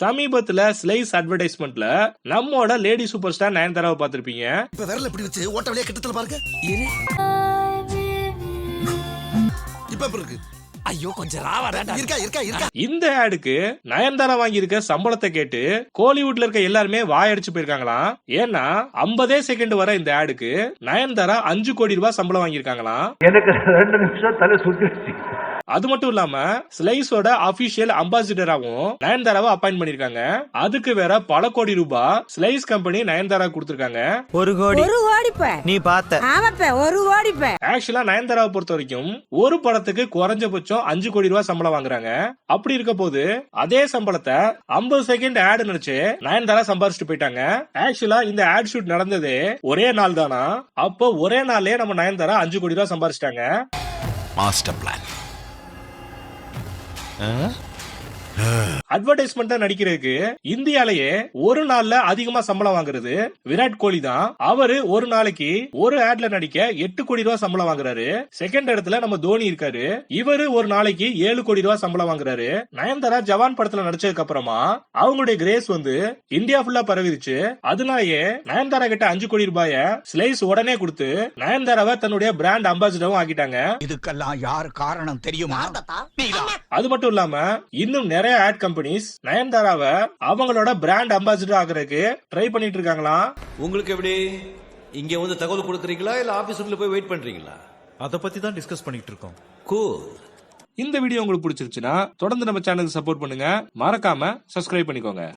சமீபத்துல ஸ்லைஸ் அட்வர்டைஸ்மெண்ட்ல நம்மோட lady super star நயன்தாராவை பார்த்திருப்பீங்க. இப்ப விரல இப்படி வச்சு ஓட்ட வழியா கிட்டத்துல பாருங்க. இப்ப இருக்கு? ஐயோ கொஞ்சம் ராவாடா இருக்கா இருக்கா இருக்கா. இந்த ஆடுக்கு நயன்தாரா வாங்கியிருக்க சம்பளத்தை கேட்டு கோலிவுட்ல இருக்க எல்லாருமே வாயடிச்சு போயிருக்காங்களாம் ஏன்னா 50 செகண்ட் வர இந்த ஆடுக்கு நயன்தாரா அஞ்சு கோடி ரூபாய் சம்பளம் வாங்கியிருக்காங்களாம் எனக்கு ரெண்டு நிமிஷம் தலை சுத்திருச்சு அது மட்டும் இல்லாம ஸ்லைஸோட அபிஷியல் அம்பாசிடராவும் நயன்தாராவை அப்பாயிண்ட் பண்ணிருக்காங்க அதுக்கு வேற பல கோடி ரூபாய் ஸ்லைஸ் கம்பெனி நயன்தாரா கொடுத்திருக்காங்க. ஒரு கோடி. ஒரு ஓடிப்ப நீ பார்த்த. ஆமாப்ப ஒரு ஓடிப்ப ஆக்சுவலா நயன்தாராவை பொறுத்த வரைக்கும் ஒரு படத்துக்கு குறைஞ்சபட்சம் அஞ்சு கோடி ரூபாய் சம்பளம் வாங்குறாங்க. அப்படி இருக்க போது அதே சம்பளத்தை 50 செகண்ட் ஆட் நினைச்சு நயன்தாரா சம்பாரிச்சுட்டு போயிட்டாங்க. ஆக்சுவலா இந்த ஆட் ஷூட் நடந்தது ஒரே நாள் தானா? அப்போ ஒரே நாள்லயே நம்ம நயன்தாரா அஞ்சு கோடி ரூபாய் சம்பாரிச்சிட்டாங்க. மாஸ்டர் பிளான் அட்வர்டைஸ்மெண்ட் நடிக்கிறதுக்கு இந்தியாலயே ஒரு நாள்ல அதிகமா சம்பளம் வாங்குறது விராட் கோலி தான். அவரு ஒரு நாளைக்கு ஒரு ஆட்ல நடிக்க எட்டு கோடி ரூபாய் சம்பளம் வாங்குறாரு. செகண்ட் இடத்துல நம்ம தோனி இருக்காரு. இவரு ஒரு நாளைக்கு ஏழு கோடி ரூபாய் சம்பளம் வாங்குறாரு. நயன்தாரா ஜவான் படத்துல நடிச்சதுக்கு அப்புறமா அவங்களுடைய கிரேஸ் வந்து இந்தியா ஃபுல்லா பரவிருச்சு. அதனாலயே நயன்தாரா கிட்ட அஞ்சு கோடி ரூபாய ஸ்லைஸ் உடனே கொடுத்து நயன்தாராவை தன்னுடைய பிராண்ட் அம்பாசிடரும் ஆக்கிட்டாங்க. இதுக்கெல்லாம் யார் காரணம் தெரியுமா? அது மட்டும் இல்லாம இன்னும் நிறைய ஆட் கம்பெனிஸ் நயன்தாராவை அவங்களோட பிராண்ட் அம்பாசிடர் ஆகுறதுக்கு ட்ரை பண்ணிட்டு இருக்காங்களாம் உங்களுக்கு எப்படி? இங்க வந்து தகவல் கொடுக்குறீங்களா? இல்ல ஆபீஸ் உள்ள போய் வெயிட் பண்றீங்களா? அதை பத்தி தான் டிஸ்கஸ் பண்ணிட்டு இருக்கோம். கூல் இந்த வீடியோ உங்களுக்கு பிடிச்சிருச்சுன்னா தொடர்ந்து நம்ம சேனலுக்கு சப்போர்ட் பண்ணுங்க. மறக்காம சப்ஸ்கிரைப் பண்ணிக்கோங்க.